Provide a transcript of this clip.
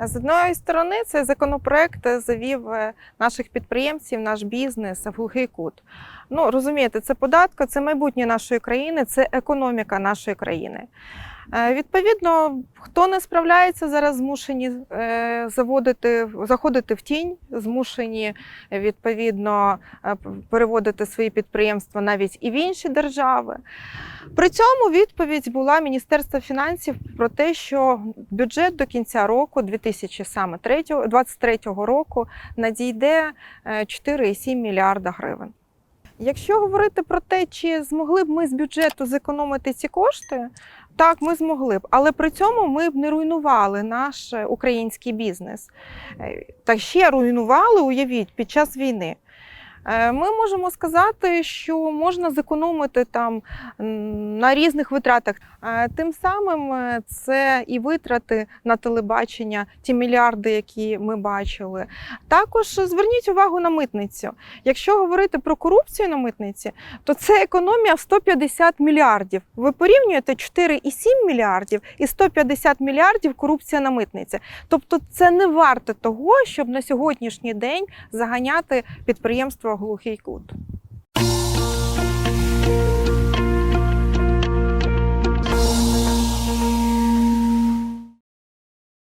З одної сторони, цей законопроект завів е, наших підприємців, наш бізнес в глухий кут. Ну розумієте, це податка, це майбутнє нашої країни, це економіка нашої країни. Е, Відповідно, хто не справляється зараз, змушені е, заводити, заходити в тінь, змушені відповідно е, переводити свої підприємства навіть і в інші держави. При цьому відповідь була Міністерства фінансів про те, що бюджет до кінця року, 2023 року, надійде е, 4,7 мільярда гривень. Якщо говорити про те, чи змогли б ми з бюджету зекономити ці кошти, так, ми змогли б, але при цьому ми б не руйнували наш е, український бізнес. Е, Та ще руйнували, уявіть, під час війни. Е, Ми можемо сказати, що можна зекономити там на різних витратах. Е, Тим самим е, це і витрати на телебачення, ті мільярди, які ми бачили. Також зверніть увагу на митницю. Якщо говорити про корупцію на митниці, то це економія в 150 мільярдів. Ви порівнюєте 4,7 мільярдів і 150 мільярдів корупція на митниці. Тобто це не варте того, щоб на сьогоднішній день заганяти підприємство в глухий кут.